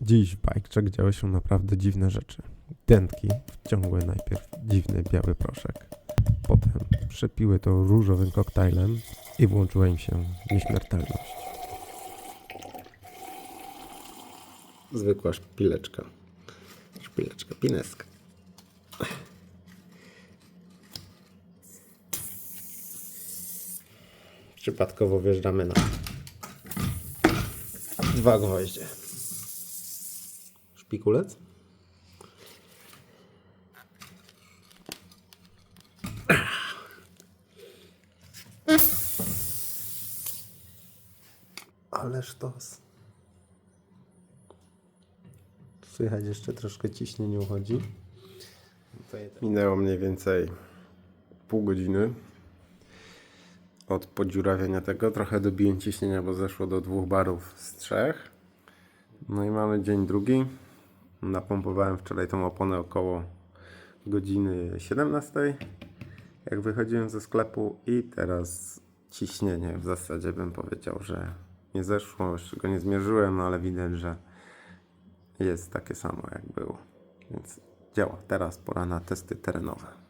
Dziś w Bikecheck działy się naprawdę dziwne rzeczy. Dętki wciągły najpierw dziwny biały proszek. Potem przepiły to różowym koktajlem i włączyła im się nieśmiertelność. Zwykła szpileczka. Szpileczka, pineska. Przypadkowo wjeżdżamy na dwa gwoździe. Szpikulec? Ależ tos. Słychać jeszcze troszkę ciśnienie uchodzi. Minęło mniej więcej pół godziny od podziurawiania tego. Trochę dobiłem ciśnienia, bo zeszło do dwóch barów z trzech. No i mamy dzień drugi. Napompowałem wczoraj tą oponę około godziny 17. Jak wychodziłem ze sklepu i teraz ciśnienie w zasadzie bym powiedział, że nie zeszło, jeszcze go nie zmierzyłem, no ale widać, że jest takie samo jak było. Więc działa. Teraz pora na testy terenowe.